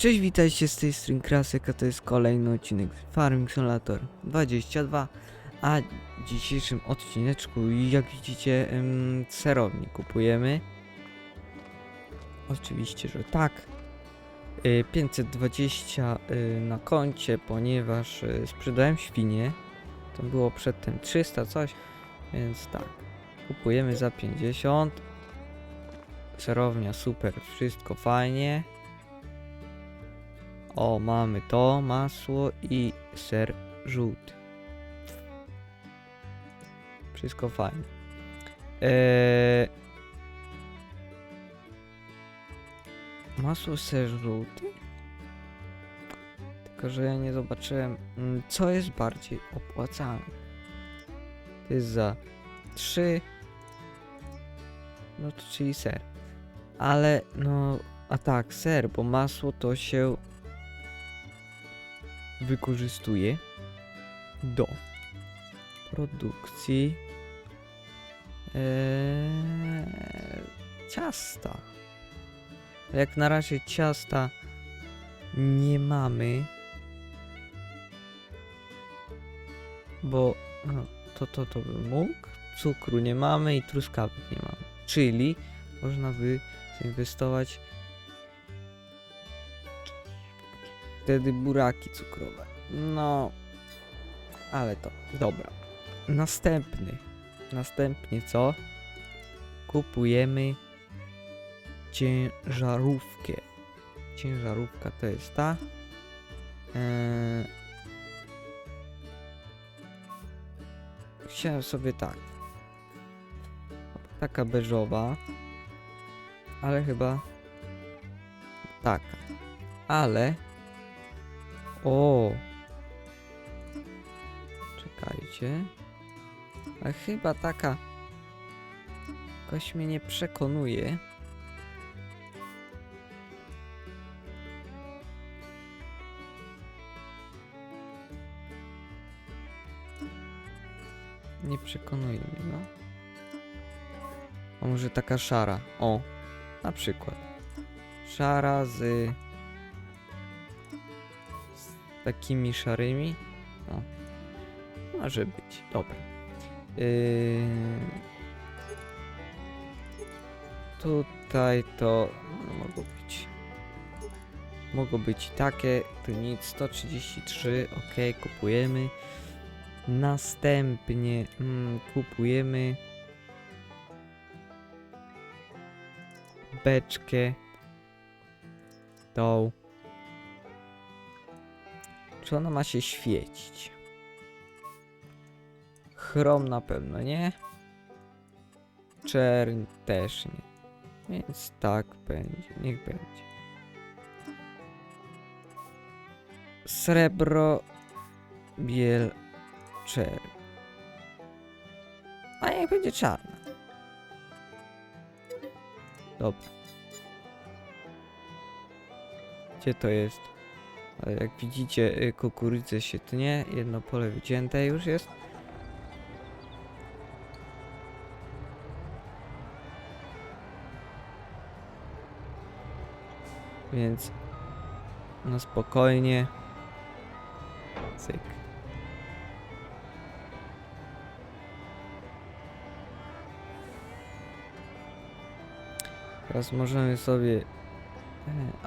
Cześć, witajcie z tej strony Krasek, a to jest kolejny odcinek Farming Simulator 22 A w dzisiejszym odcineczku, jak widzicie, serownik kupujemy. Oczywiście, że tak. Y, 520 y, na koncie, ponieważ y, sprzedałem świnie. To było przedtem 300 coś, więc tak. Kupujemy za 50 Serownia super, wszystko fajnie o, mamy to, masło i ser żółty. Wszystko fajnie. Eee... Masło, ser żółty? Tylko, że ja nie zobaczyłem, mm, co jest bardziej opłacalne. To jest za 3, no to czyli ser. Ale, no, a tak, ser, bo masło to się wykorzystuje do produkcji eee, ciasta. Jak na razie ciasta nie mamy, bo no, to to to by mógł, cukru nie mamy i truskawek nie mamy. Czyli można by zainwestować wtedy buraki cukrowe. No, ale to dobra. Następny. Następnie co? Kupujemy ciężarówkę. Ciężarówka to jest ta. Eee, chciałem sobie tak. Taka beżowa. Ale chyba taka. Ale o! Czekajcie. Ale chyba taka. Jakoś mnie nie przekonuje. Nie przekonuje mnie, no. A może taka szara? O, na przykład. Szara z takimi szarymi. O. Może być. Dobra. Yy... Tutaj to no, mogło być. Mogło być takie, tu nic, 133, ok, kupujemy. Następnie mm, kupujemy beczkę tą czy ona ma się świecić? Chrom na pewno nie. Czerń też nie. Więc tak będzie. Niech będzie. Srebro, biel, czerń. A niech będzie czarna. Dobra. Gdzie to jest? Ale jak widzicie, y, kukurydze się tnie, jedno pole wycięte już jest. Więc no spokojnie. Cyk. Teraz możemy sobie... e,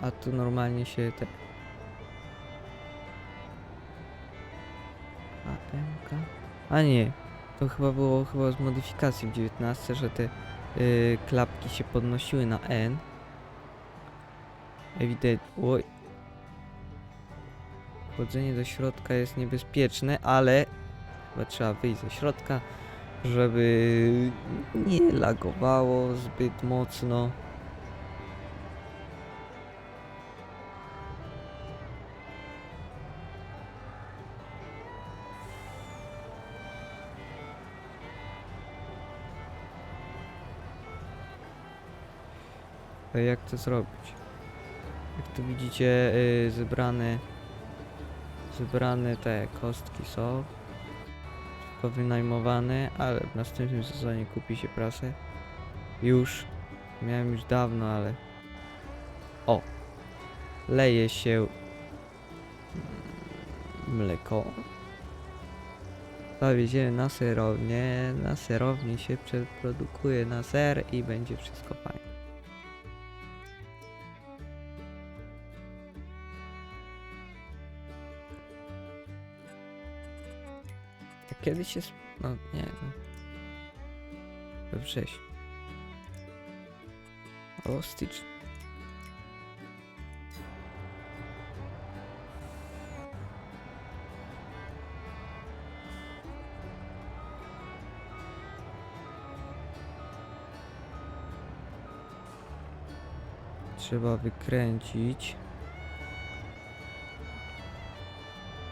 A tu normalnie się te... A nie, to chyba było chyba z modyfikacji w 19, że te y, klapki się podnosiły na N. Ewidentnie. Oj. Wchodzenie do środka jest niebezpieczne, ale chyba trzeba wyjść ze środka, żeby nie lagowało zbyt mocno. Jak to zrobić? Jak tu widzicie, yy, zebrane zebrane te kostki są wynajmowane, ale w następnym sezonie kupi się prasę. Już miałem już dawno, ale o leje się mleko. Zawieziemy na serownię, na serowni się przeprodukuje na ser i będzie wszystko fajne. Kiedyś jest... no nie no. We wrześniu. Albo w. Trzeba wykręcić.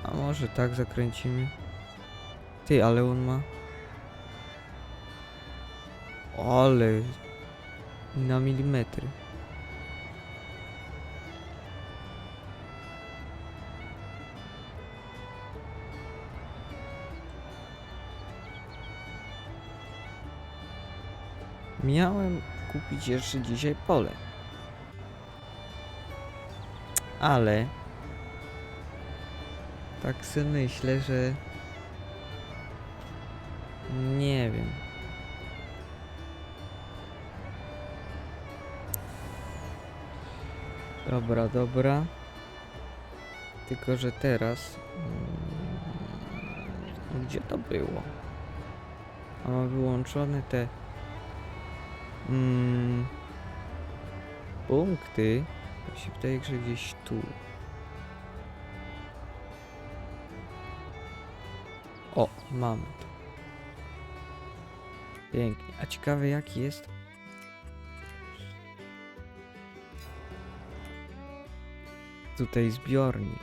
A może tak zakręcimy? Ty, ale on ma... Ale... Na milimetry. Miałem kupić jeszcze dzisiaj pole. Ale... Tak sobie myślę, że... Nie wiem. Dobra, dobra. Tylko, że teraz... mm, Gdzie to było? A mam wyłączone te... Mm, punkty. To się wydaje, że gdzieś tu. O, mam to. Pięknie. A ciekawe jaki jest? Tutaj zbiornik.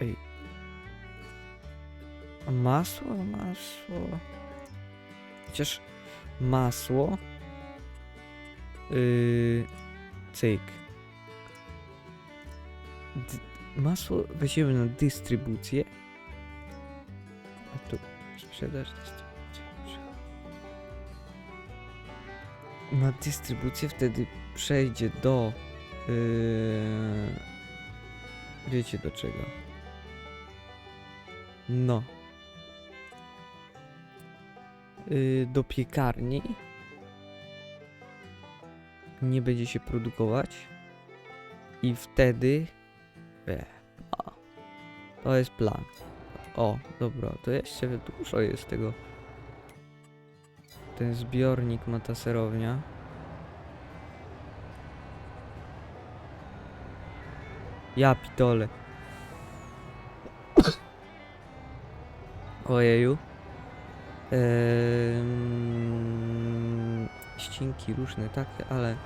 Ej. Masło? Masło. Chociaż masło. Yy, cyk. D masło weźmiemy na dystrybucję. Sprzedaż dystrybucja. Na dystrybucję wtedy przejdzie do. Yy, wiecie do czego? No. Yy, do piekarni nie będzie się produkować i wtedy e, o, to jest plan o dobra to jeszcze dużo jest tego. Ten zbiornik ma ta serownia. Ja pitole. Ojeju. Ehm, ścinki różne takie, ale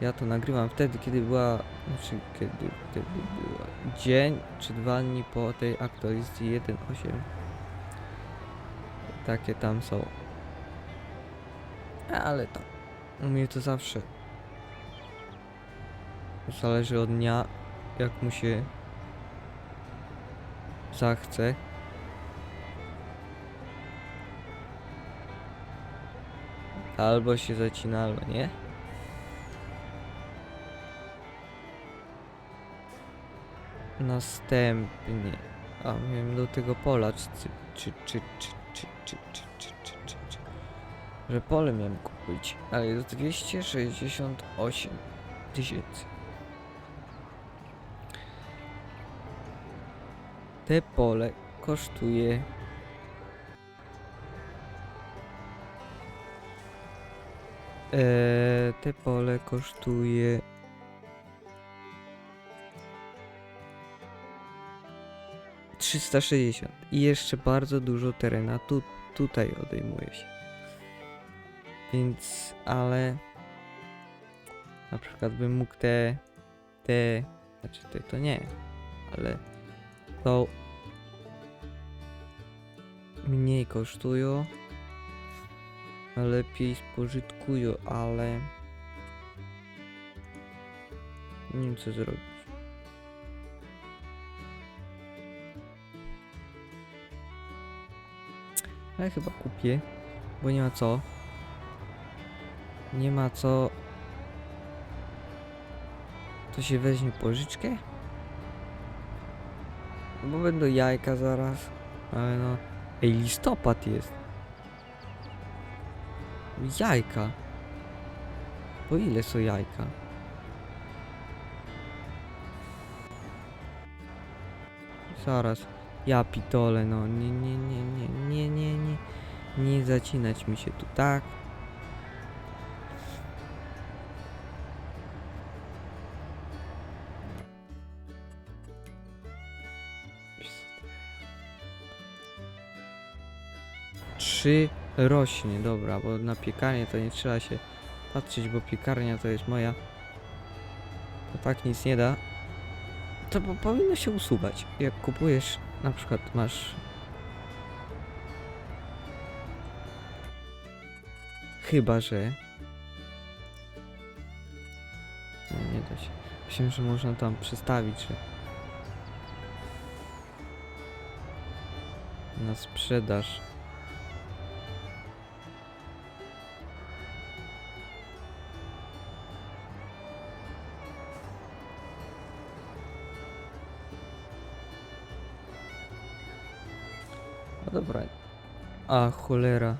ja to nagrywam wtedy, kiedy była, znaczy kiedy wtedy była. Dzień czy dwa dni po tej aktualizacji 1.8 takie tam są. Ale to u mnie to zawsze zależy od dnia jak mu się zachce. Albo się zacina, albo nie. Następnie. A miałem do tego pola, czy, czy, czy, czy, czy, czy, czy, czy, czy, czy, czy. Że pole miałem kupić, ale jest 268 tysięcy. Te pole kosztuje Eee, te pole kosztuje. Trzysta sześćdziesiąt i jeszcze bardzo dużo terena tu, tutaj odejmuje się. Więc, ale na przykład bym mógł te, te, znaczy te to nie, ale to mniej kosztują lepiej spożytkują, ale nie wiem co zrobić. Ale chyba kupię, bo nie ma co. Nie ma co To się weźmie pożyczkę? Bo będą jajka zaraz. Ale no. Ej, listopad jest. Jajka. Po ile są jajka? Zaraz. Ja pitole, no nie, nie, nie, nie, nie, nie, nie. Nie zacinać mi się tu tak. Trzy rośnie, dobra, bo na piekarnię to nie trzeba się patrzeć, bo piekarnia to jest moja. To tak nic nie da. To po, powinno się usuwać. Jak kupujesz, na przykład masz. Chyba, że. No, nie da się. Myślałem, że można tam przestawić, że. Na sprzedaż. Dobra. A cholera.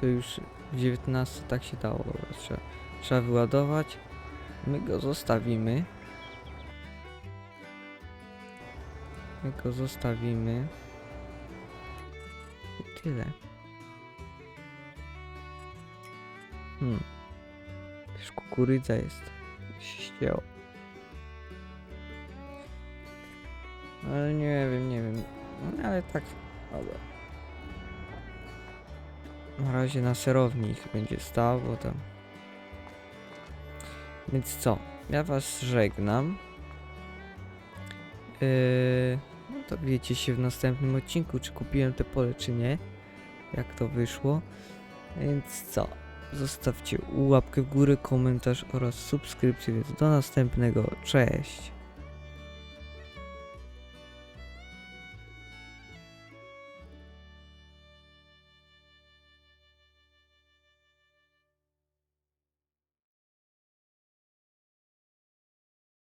To już w 19 tak się dało. Dobra, trzeba, trzeba wyładować. My go zostawimy. My go zostawimy. I tyle. Hmm. Już kukurydza jest. Ścięło. Ale nie wiem, nie wiem. No, Ale tak. Na razie na serowni ich będzie stał, bo tam. Więc co? Ja was żegnam. Yy, no to wiecie się w następnym odcinku, czy kupiłem te pole, czy nie. Jak to wyszło. Więc co? Zostawcie łapkę w górę, komentarz oraz subskrypcję. Więc do następnego. Cześć!